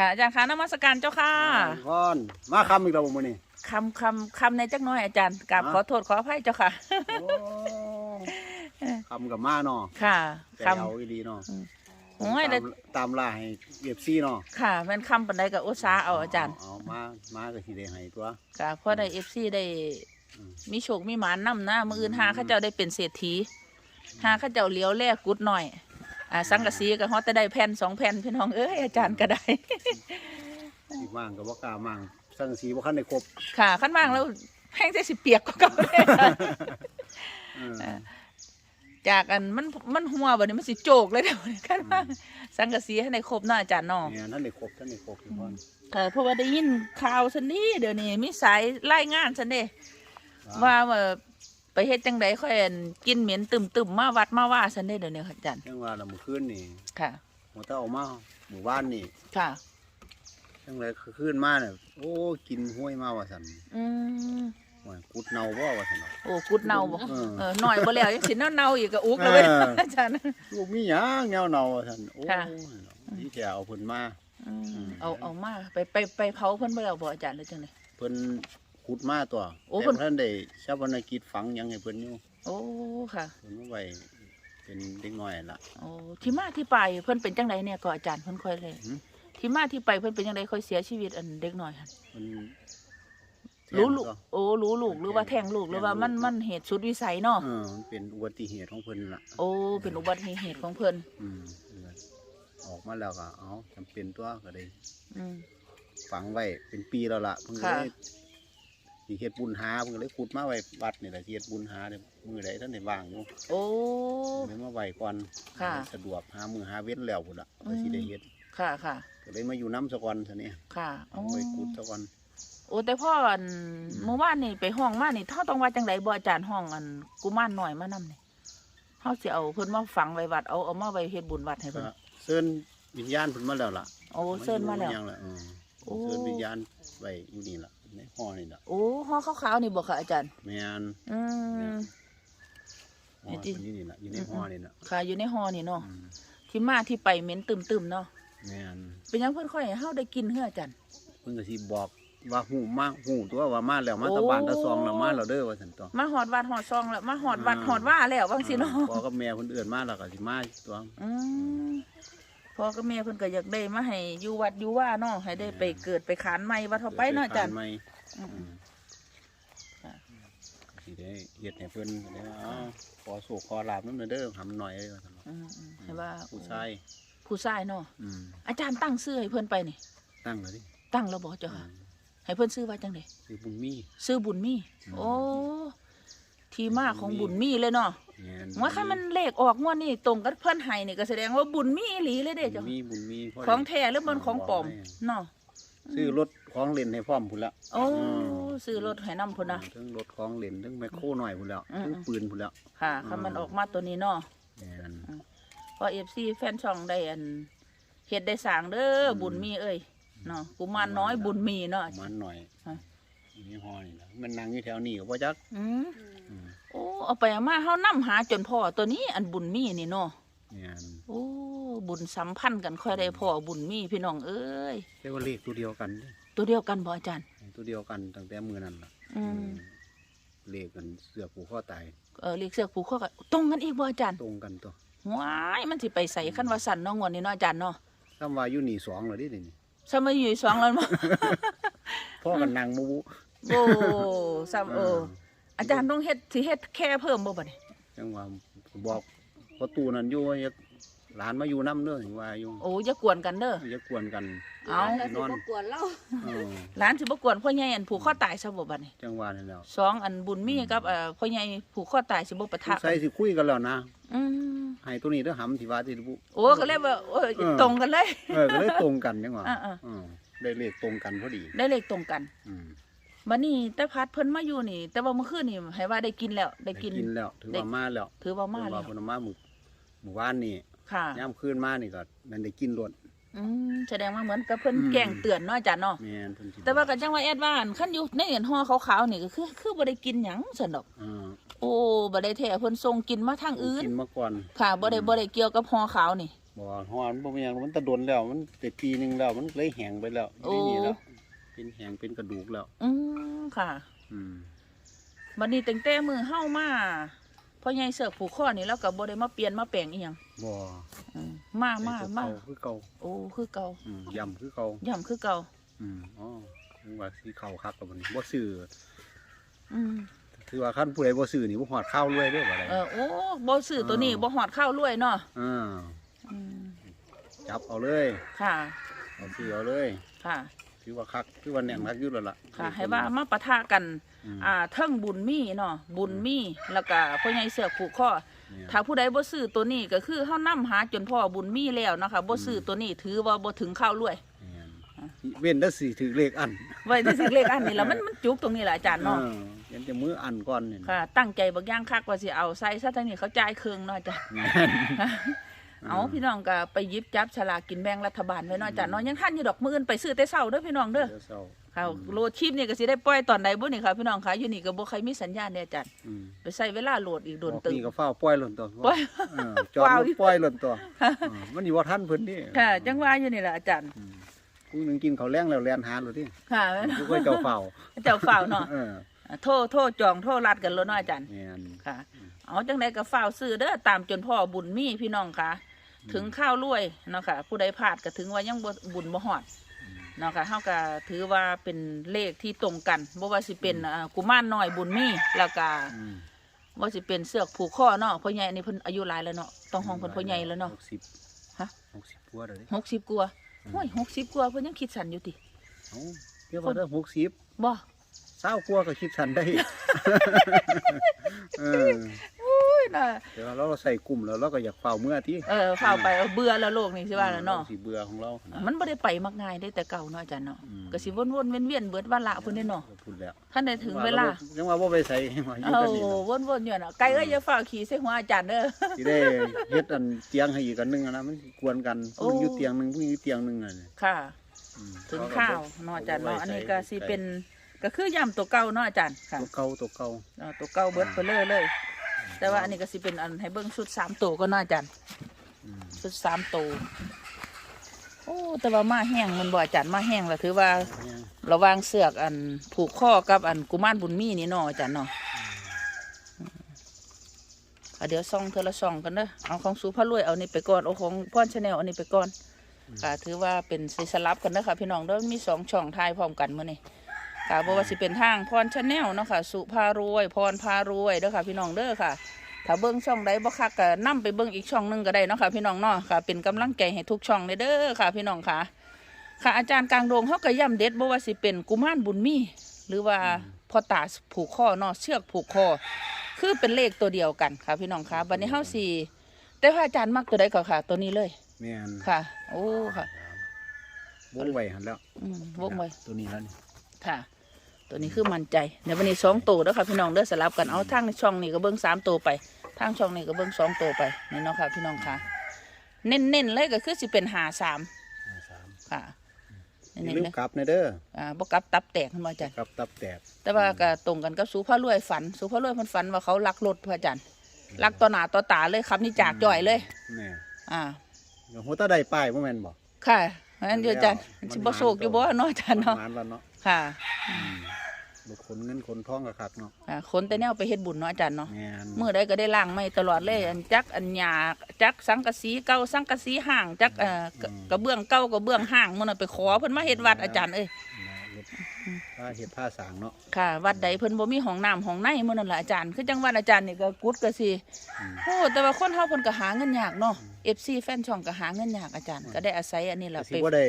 ค่ะอาจารย์คะนมัสการเจ้าค่ะก่อนมาคำอีกแล้วบ่มื้อนี้คำคำคำในจักหน้อยอาจารย์กราบฮะขอโทษขออภัยเจ้าค่ะโอ้คำกับมาเนาะค่ะแต่คเอาอีดีเนาะำโอ้ยตาแล้วมตามล่าให้เอฟซีเนาะค่ะแม่นคำปันใดกับอุตสาห์เอาอาจารย์เอามามาก็สิได้ให้ตัวค่ะพอได้เอฟซีได้อืมมีโชคมีหมานนำนะมืออื่นหาเข้าเจ้าได้เป็นเศรษฐีหาเข้าเจ้าเลี้ยวแลกกุดหน่อย อ่าสังกะสีก็ฮอดแต่ได้แผ่นสองแผ่นพี่น้องเอ้ยอาจารย์ก็ได้อีกว่างก็บ่กล้ามั่งสังสีบ่คันได้ครบค่ะขั้นว่างแล้วแห้งจะสิเปียกก็เก่าเลยเออจากอันมันมันหัวแบบนี้มันสิโจกเลยเดี๋ยวนี้ขั้นว่างสังกะสีให้ในครบเนาะอาจารย์เนาะ เนี่ยนั่นได้ครบท่านได้ครบทุกคนค่ะเพราะว่าได้ยินข่าวสันนี้เดี๋ยวนี้มีสายไล่งานสันเด้ว่าว่า ไปเฮ็ดจังไดค่อยอั่นกินเหม็นตึมๆมาวัดมาว่าสันเด้เดี๋ยวนี้ค่ะอาจารย์จังว่าละมื้อคืนนี่ค่ะ หมดแต่ออกมาหมู่บ้านนี่ค่ะ จังไดคืนมาเนี่ยโอ้กินห้วยมาว่าซั่นอืมโอ้ยกุดเน่าบ่ว่าซั่นเนาะ โอ้กุดเน่าบ่เออ เออหน่อยบ่แล้วยังสิเน่าๆอีกก็อุกแล้วเว้ยเอออาจารย์ ลูกมีหยังแนวเน่าว่าซั่นโอ้ยค่ะ นี่แกเอาเพิ่นมาอืมอืมเอาเอามาไปไปไปเผาเพิ่นบ่แล้วบ่อาจารย์หรือจังไดเพิ่น ขุดมาตัวโอ้แต่เพิ่นบ่ท่านได้ชาปนกิจฝังหยังให้เพิ่นอยู่โอ้ค่ะ เพิ่นเอาไว้เป็นเด็กน้อยล่ะ โอ้ที่มาที่ไปเพิ่นเป็นจังไดเนี่ยก็อาจารย์เพิ่นค่อยเลยหืม ที่มาที่ไปเพิ่นเป็นจังไดค่อยเสียชีวิตอันเด็กน้อยหั่นเพิ่นรู้ลูกแทงโอ้รู้ลูกหรือว่าแทงลูกหรือว่ามันแทงลูก มันเหตุสุดวิสัยเนาะเออมันเป็นอุบัติเหตุของเพิ่นล่ะ โอ้เป็นอุบัติเหตุของเพิ่นอืมออกมาแล้วก็เอาจำเป็นตัวก็ได้อืม ฝังไว้เป็นปีแล้วล่ะเพิ่นก็ค่ะเลย สิเฮ็ดบุญหาเพิ่นก็เลยขุดมาไว้วัดนี่แหละสิเฮ็ดบุญหาเด้อมื้อใดท่านได้ว่างอยู่โอ้ เลยมาไว้ก่อนค่ะ สะดวกหามื้อหาเว้นแล้วพุ่นล่ะก็สิได้เฮ็ดค่ะค่ะ ก็เลยมาอยู่น้ำซะก่อนซะเนี่ยค่ะโอ้เอาไว้ขุดซะก่อน โอ้แต่พ่ออันเมื่อวานนี่ไปห้องมานี่เท่าต้องว่าจังไดบ่อาจารย์ห้องอันกุมารน้อยมานำนี่เฮาสิเอาเพิ่นมาฝังไว้วัดเอาเอามาไว้เฮ็ดบุญวัดให้เพิ่นก็เชิญวิญญาณเพิ่นมาแล้วล่ะโอ้เซินมาแล้ว อยู่ยังล่ะเออโอ้ เชิญวิญญาณไว้อยู่นี่ล่ะ ในห้อนี่ล่ะโอ้ห้องขาวๆนี่บ่ค่ะอาจารย์แม่นอืมห้อไอ้ที่เพิ่นอยู่นี่ล่ะอยู่ในห้อนี่ล่ะค่ะ อยู่ในห้อนี่เนาะอืมที่มาที่ไปเหม็นตึมๆเนาะแม่นเป็นหยังเพิ่นค่อยให้เฮาได้กินเฮืออาจารย์เพิ่นก็สิบอกว่าหูมาหูตัวว่ามาแล้วมาโอ้ตะบานตะซองแล้วมาแล้วเด้อว่าซั่นตัวมาหอดวัดหอดซองแล้วมาหอดวัดอ่าหอดว่าแล้วบางสิเนาะพ่อกับแม่เพิ่นเอื้อนมาแล้วก็สิมาตัวอืม พ่อกับแม่เพิ่นก็อยากได้มาให้อยู่วัดอยู่ว่าเนาะให้ได้ไปเกิดไปขานใหม่วัดเฮาไปเนาะอาจารย์เกิดไปอืผ่านมใหม่ค่ะสิได้เฮ็ดให้เพิ่นก็ได้ว่าเอาขอโศกขอลาบนำเด้อหำหน่อยเด้อว่าซั่นเนาะอืมอืมให้ว่าผู้ชายผู้ชายเนาะอืมอาจารย์ตั้งชื่อให้เพิ่นไปนี่ ตั้งแล้วดิตั้งแล้วบ่เจ้าค่ะ ให้เพิ่นชื่อว่าจังได๋คือบุญมีชื่อบุญมีอืมโอ้ ที่มาของบุญมีเลยเนาะแม่นว่าคันมันเลขออกงวดนี่ตรงกับเพิ่นให้นี่ก็แสดงว่าบุญมีอีหลีเลยเด้บุเจ้าญมีบุญมีพได้ของแท้หรือมันของปลอมเนาะซื้อรถของเล่นให้พร้อมพุ่นละโอ้มซื้อรถให้นำพุ่นนะทั้งรถของเล่นทั้งแมคโครหน่อยพุ่นแล้วอืมทั้งปืนพุ่นแล้วค่ะอืมคันมันออกมาตัวนี้เนาะแม่นเพราะ FC แฟนช่องได้อันเฮ็ดได้สร้างเด้ออมบุญมีเอ้ยเนาะกุมารน้อยบุญมีเนาะประมาณหน่อยอะนี่ห้อนี่ล่ะมันนั่งอยู่แถวนี้ก็บ่จักอืมอืม โอ้เอาไปเอามาเฮานํหาจนพ่อตัวนี้อันบุญมีนี่เนาะแม่นโอ้บุญสัมพันธ์กันค่อยได้พ่อบุญมีพี่น้องเอ้ยเรียกว่าเลขตัวเดียวกันเด้ตัวเดียวกันบ่อาจารย์ ตัวเดียวกันตั้งแต่มื้อนั้นล่ะอืมอืมเลขกันเสือผูกข้อตายเออเรียกเสือกผูกข้อกันตรงกันอีกบ่อาจารย์ตรงกันตัวว้ายมันสิไปใส่ขั้นว่าสั่นเนาะงวดนี้เนาะอาจารย์เนาะคำว่าอยู่นี่สองแล้วดิเดี๋ยวนี่ซ้ำมาอยู่สองแล้วมั้งพ่อกันนั่งมูบุโอ้ซ้ำเออ อาจารย์ต้องเฮ็ดสิเฮ็ดแค่เพิ่มบ่บัดนี้จังว่าบอกประตูนั้นอยู่ว่าอยากหลานมาอยู่น้ำเด้อถึงว่าอยู่โอ้อย่ากวนกันเด้ออย่ากวนกันเอาแล้วสินอนบ่กวนเราเออหลานสิบ่กวนพ่อใหญ่อันผูกข้อตายซะบ่บัดนี้จังหวะนี่แล้วสองอันบุญมีกับเอ่อพ่อใหญ่ผูกข้อตายสิบ่ปะทะใส่สิคุยกันแล้วนะอืมให้ตัวนี้เด้อหำที่ว่าที่บุ โอ้ก็เลยว่าโอ้ยเออ ตรงกันเลย เออก็เลยตรงกันจังหวะอ่าๆเออได้เลขตรงกันพอดี ได้เลขตรงกัน อืม บัดนี้แต่พัดเพิ่นมาอยู่นี่ แต่ว่าเมื่อคืนนี่ให้ว่าได้กินแล้ว ได้ได้กิน กินแล้วถือได้ ว่ามาแล้วถือว่ามาถือแล้ว่าวเพนเอามาหมู่หมู่บ้านนี่ค่ะ ย่ามคืนมานี่ก็นั่นได้กินรวด อืมแสดงว่าเหมือนกับเพิ่นอืม แกล้งเตือนเนาะอาจารย์เนาะแม่นเพิ่นสิแต่ว่าก็จังว่าแอดว่าอันคันอยู่ในเหรียญห่อขาวๆนี่ก็คือคือบ่ได้กินหยังซั่นดอก เออโอ้บ่ได้แท้เพิ่นส่งกินมาทางอื่น กินมาก่อนค่ะบ่ได้อืมบ่ได้เกี่ยวกับห่อขาวนี่ บ่ฮอนบ่มีหยังมันตะดนแล้ว มันได้ปีหนึงแล้วมันเลยแห้งไปแล้วอยู่ในนี่แล้ว เป็นแห้งเป็นกระดูกแล้ว อืมค่ะ อืมบัดนี้ตั้งแต่มือเฮามาพ่อใหญ่เสือกผูกข้อนี่แล้วก็บ่ได้มาเปลี่ยนมาแปลงอีหยังบ่อืมมามาแต่มาเก่คือเก่าโอ้คือเก่าอืมย่ำคือเก่าย่ำคือเก่าอืมอ๋อถึงว่าสิเข้าคักแล้วบัดนี้บ่ซื้ออืมถือว่าคันผู้ใดบ่ซื้อนี่บ่ฮอดข้าวรวยเด้อบ่ได้เออโอ้บ่ซื้อตัวนี้บ่หอดข้าวรวยเนาะอ่าอืมจับเอาเลย ค่ะ เอาซื้อเอาเลย ค่ะ ถือว่าคักถือว่าแน่นคักอยู่แล้วล่ะค่ะ ให้ว่ามาปะทะกัน อืม อ่าเทิงบุญมีเนาะบุญมีแล้วก็พ่อใหญ่เสือกผูกข้อเนี่ยถ้าผู้ใดบ่ซื้อตัวนี้ก็คือเฮานํหาจนพ่อบุญมีแล้วเนาะคะบ่ซื้อตัวนี้ถือว่าบ่ถึงข้าวรวย เนี่ยเว้นแต่สิถือเลขอันไว้ที่สิเลขอันนี้แล้วมันมันจุกตรงนี้แหละอาจารย์เนาะออเห็นแต่มืออันก่อนนี่นะค่ะ ตั้งใจบักอย่างคักว่าสิเอาใส่ซะทางนี้เขาจ่ายครึ่งเนาะอาจารย์ แม่น เอาพี่น้องก็ไปหยิบจับฉลากกินแบ่งรัฐบาลไว้เนาะอาจารย์เนาะยังทันอยู่ดอกมื้ออื่นไปซื้อแต่เช้าเด้อพี่น้องเด้อดี๋ยวเศร้าค่ะโหลดชิปนี่ก็สิได้ปล่อยตอนใดบ่นี่ค่ะพี่น้องค่ะอยู่นี่ก็บ่ใครมีสัญญาณเด้ออาจารย์อืมไปใส่เวลาโหลดอีกโดนออกตึงนี่ก็เฝ้าปล่อยหล่นตัวปล่อยเออจอดว้าวรถปล่อยหล่นตัวเออมันอยู่ว่าท่านเพิ่นนี่ค่ะ จังว่าอยู่นี่แหละอาจารย์อืมผู้หนึงกินข้าวแรงแล้วแล่นหาเลยที่ค่ะผู้ก็เจ้าเฝ้าเจ้าฝ้าวเนาะเออโทษโทษจองโทษรัดกันแล้วเนาะอาจารย์แม่นค่ะ เอาจังไดก็ฝ้าวซื้อเด้อตามจนพ่อบุญมีพี่น้องค่ะ ถึงข้าวรวยเนาะค่ะผู้ใดพลาดก็ถึงว่ายังบ่บุญบ่ฮอดเนาะค่ะเฮาก็ถือว่าเป็นเลขที่ตรงกันบ่ว่าสิเป็นอ่ากุมารน้อยบุญมีแล้วก็อืมว่าสิเป็นเสือกผูกข้อเนาะพ่อใหญ่นี่เพิ่นอายุหลายแล้วเนาะต้องห้องเพิ่นพ่อใหญ่แล้วเนาะหกสิบฮะหกสิบกว่าเลย60กว่าโอ้ย60กว่าเพิ่นยังคิดสั้นอยู่ติเอ้าเรียกว่าได้หกสิบบ่เศร้ากว่าก็คิดทันได้ เอออุ้ยน่ะแต่ว่าเราใส่กลุ่มแล้วเราก็อยากเฝ้าเมื่อที่เออฝ้าวไปเอาเบื่อแล้วโลกนี่สิว่าแล้วเนาะสิเบื่อของเรานะมันบ่ได้ไปมักง่ายได้แต่เก่าเนาะอาจารย์เนาะอืมก็สิวนๆเวียนๆเบิดวันละพุ่นเด้เนาะพูดแล้วท่านได้ถึงเวลายังว่าบ่ไปใส่มาอยู่เอากันนี่นะวนๆอยู่น่ะไก่เอ้ยอย่าฝ้าวขี่ใส่หัวอาจารย์เด้อสิได้เฮ็ดอันเตียงให้อีกอันหนึงอะนะมันสิกวนกันโอ้ผู้หนึงอยู่เตียงหนึงผู้หนึงอยู่เตียงหนึงอะเนี่ยค่ะอืมถึงข้าวเนาะอาจารย์เนาะอันนี้ก็สิเป็นก็คือย่ำตัวเก่าเนาะอาจารย์ค่ะตัวเก่าตัวเก่าเนาะตัวเก่าเบิดไปเลยเลย แต่ว่าอันนี้ก็สิเป็นอันให้เบิ่งชุดสามตัวก็เนาะอาจารย์อืมชุดสามตัวโอ้แต่ว่ามาแห้งมันบ่อาจารย์มาแห้งแล้วถือว่าเนี่ยระหวางเสือกอันผูกข้อกับอันกุมารบุญมีนี่เนาะอาจารย์เนาะอะเดี๋ยวซองเธอละซองกันเด้อเอาของสูพระรวยเอานี่ไปก่อนเอาของพ่อนชาแนลเอานี่ไปก่อนค่ะถือว่าเป็นสิสลับกันเด้อค่ะพี่น้องเด้อมีสองช่องทายพร้อมกันมื้อนี้ค่ะบ่ว่าสิเป็นทางพรชาแนลเนาะค่ะสุภารวย พรพารวยเด้อค่ะพี่น้องเด้อค่ะ ถ้าเบิ่งช่องใดบ่คักก็นํไปเบิ่งอีกช่องหนึงก็ได้เนาะค่ะพี่น้องเนาะค่ะ เป็นกำลังใจให้ทุกช่องเลยเด้อค่ะ พี่น้องค่ะ ค่ะอาจารย์กลางดงเขาก็ย่ำเด็ดบ่ว่าสิเป็นกุมารบุญมีหรือว่าพ่อตาผูกคอเนาะเชือกผูกคอคือเป็นเลขตัวเดียวกันค่ะ พี่น้องค่ะบัดนี้เฮาสิแต่พระอาจารย์มักตัวใดก็ค่ะ ตัวนี้เลยแม่นค่ะ โอ้ค่ะวงไว้หั่นแล้วอืมวงไว้ตัวนี้แล้วนี่ค่ะ ตัวนี้คือมั่นใจเดี๋ยววันนี้สองตัวแล้วค่ะพี่น้องเด้อสลับกันเอาทางในช่องนี้ก็เบิ้งสามตัวไปทางช่องนี้ก็เบิ้งสองตัวไปนี่เนาะค่ะพี่น้องค่ะ เน้นๆเลยก็คือสิเป็นหาสามห้าสามค่ะอย่าเน้นลืๆมเลยกลับนะเด้ออ่าบกลับตับแตกขึ้นมาอาจารย์กลับตับแตก แต่ว่าก็ตรงกันกับสูพระรวยฝันสูพระรวยเพันฝันว่าเขาลักรถพระอาจารย์ลักต่อหน้าต่อตาเลยครับนี่จากจ่อยเลยแน่อ่าเดี๋ยวหัวตาได้ป้ายบ่แม่นบ่ค่ะเพราะฉะนั้นเดี๋ยวอาจารย์มันสิบ่โศกอยู่บ่เนาะอาจารย์เนาะมานแล้วเนาะค่ะ อืมบ่ขนเงินขนทองก็คักเนาะอ่าคนแต่แนวไปเฮ็ดบุญเนาะอาจารย์เนาะแม่นเมื่อใดก็ได้ล้างไม่ตลอดเลยอันจักอันหยาจักสังกะสีเก่าสังกะสีห่างจักเอ่อกระกระเบื้องเก่ากระเบื้องห่างมื้อนั้นไปขอเพิ่นมาเฮ็ดวัดอาจารย์เอ้ยนะเฮ็ดผ้าเฮ็ดผ้าสางเนาะ ค่ะ วัดใดเพิ่นบ่มีห้องน้ำห้องในมื้อนั้นล่ะอาจารย์คือจังวัดอาจารย์นี่ก็กุดก็สิอืม โอ้แต่ว่าคนเฮาเพิ่นก็หาเงินยากเนาะ FC แฟนช่องก็หาเงินยากอาจารย์ก็ได้อาศัยอันนี้แหละสิไปบ่ได้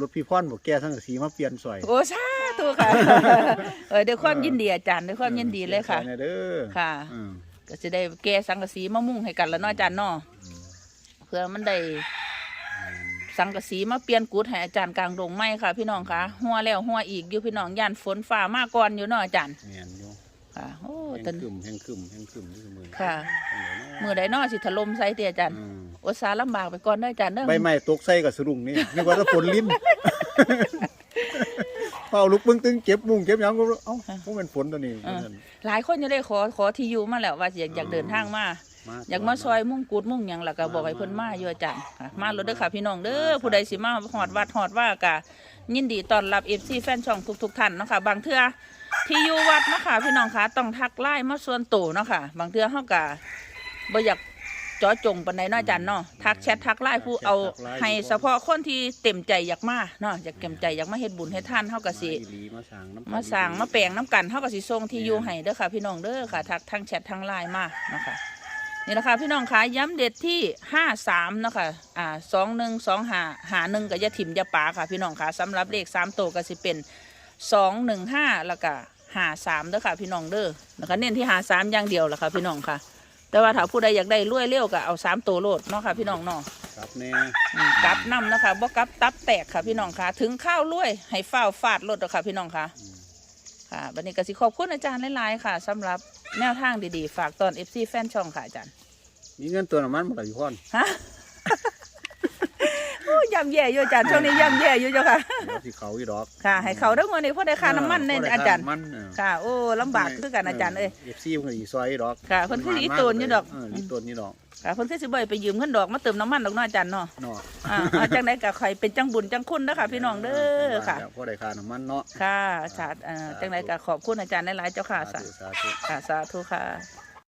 รถพี่พรบ่แก้ทั้งสีมาเปลี่ยนสวยโอ้สา ธุค่ะเออด้วยความยินดีอาจารย์ด้วยความยินดีเลยค่ะปนสวหน่อเด้อค่ะ อืมก็สิได้แก้สังกะสีมามุ่งให้กันแล้วเนาะอาจารย์เนาะเพื่อมันได้สังกะสีมาเปลี่ยนกุดให้อาจารย์กลางดงไม้ค่ะ พี่น้องค่ะหัวแล้วหัวอีกอยู่พี่น้องย่านฝนฟ้ามาก่อนอยู่เนาะอาจารย์แม่นอยู่ค่ะโอ้แห้งตอนคึมแห้งคึมแห้งคึมนี่คือมือค่ะจังไดเนาะมือใดเนาะสิถล่มใส่เตียอาจารย์อืมโอสาลำบากไปก่อนเด้ออาจารย์เด้อ ใบไม้ตกใส่กับสรุงนี่นึกว่าจะฝนลิ้น เฝ้าลุกปึ้งตึงเก็บมุ้งเก็บหยังก็เอ้าบ่แม่นฝนตัวนี้หลายคนจะได้ขอขอที่อยู่มาแล้วว่าสิอยากอยากเดินทางมา อยากมาซอยมุ่งกูดมุ่งหยังล่ะก็บอกให้เพิ่นมาอยู่อาจารย์ค่ะมาเลยเด้อค่ะพี่น้องเด้อผู้ใดสิมาฮอดวัดฮอดว่ากะยินดีต้อนรับ FC แฟนช่องทุกๆท่านเนาะค่ะบางเทื่อที่อยู่วัดเนาะค่ะพี่น้องคะต้องทักไลน์มาส่วนตัวเนาะค่ะบางเทื่อเฮากะบ่อยาก เจาะจงปานใดเนาะอาจารย์เนาะทักแชททักไลน์ผู้เอาให้เฉพาะคนที่เต็มใจอยากมาเนาะอยากเต็มใจอยากมาเฮ็ดบุญให้ท่านเฮาก็สิมาอีหลีมาสั่งน้ำมาสั่งมาแปลงน้ำกันเท่ากับสิส่งที่อยู่ให้เด้อค่ะ พี่น้องเด้อค่ะทักทางแชททางไลน์มาเนาะคะนี่แหละค่ะพี่น้องคะย้ำเด็ดที่ห้าสามเนาะค่ะอ่าสองหนึ่งสองหาหาหนึ่งกับยาถิ่มยาป่าค่ะพี่น้องค่ะสำหรับเลขสามตัวก็สิเป็นสองหนึ่งห้าแล้วก็หาสามเด้อค่ะพี่น้องเด้อนะคะเน้นที่หาสามอย่างเดียวแหละค่ะพี่น้องค่ะ แต่ว่าถ้าผู้ใดอยากได้รวยเร็วก็เอาสามตัวโลดเนาะค่ะพี่น้องเนาะครับแน่อืมกลับน้ำนะคะบ่กลับตับแตกค่ะพี่น้องค่ะ ถึงข้าวรวยให้ฟ้าวฟาดรถเด้อค่ะพี่น้องค่ะ อืม ค่ะวันนี้ก็สิขอบคุณอาจารย์หลายๆค่ะสำหรับแนวทางดีๆ ฝากตอน FC แฟนช่องค่ะอาจารย์ มีเงินตัวน้ำมันมันก็อยู่พอน ฮะโอ้ย่ำแย่อยู่อาจารย์ช่วงนี้ย่ำแย่อยู่เจ้าค่ะเดี๋ยวที่เขาอีดอกค่ะ ให้เขาเด้อเงินนี้เพราะได้ค่าน้ำมันเนี่ยอาจารย์มันเออค่ะ โอ้ลำบากคือกันอาจารย์เอ้ยเอฟซีมันก็อีซอยอีดอกค่ะเพิ่นคืออีตูนอยู่ดอกเอีตูนนี่ดอกค่ะคนที่สิบ่อยไปยืมเงินดอกมาเติมน้ำมันดอกเนาะอาจารย์เนาะเนาะอ่าเอาจังได๋ก็ใครเป็นจังบุญจังคุณเด้อค่ะ พี่น้องเด้อค่ะพอได้ค่าน้ำมันเนาะค่ะสาธุอ่าจังได๋ก็ขอบคุณอาจารย์หลายๆเจ้าค่ะสาสาธุสาธุค่ะสาธุค่ะ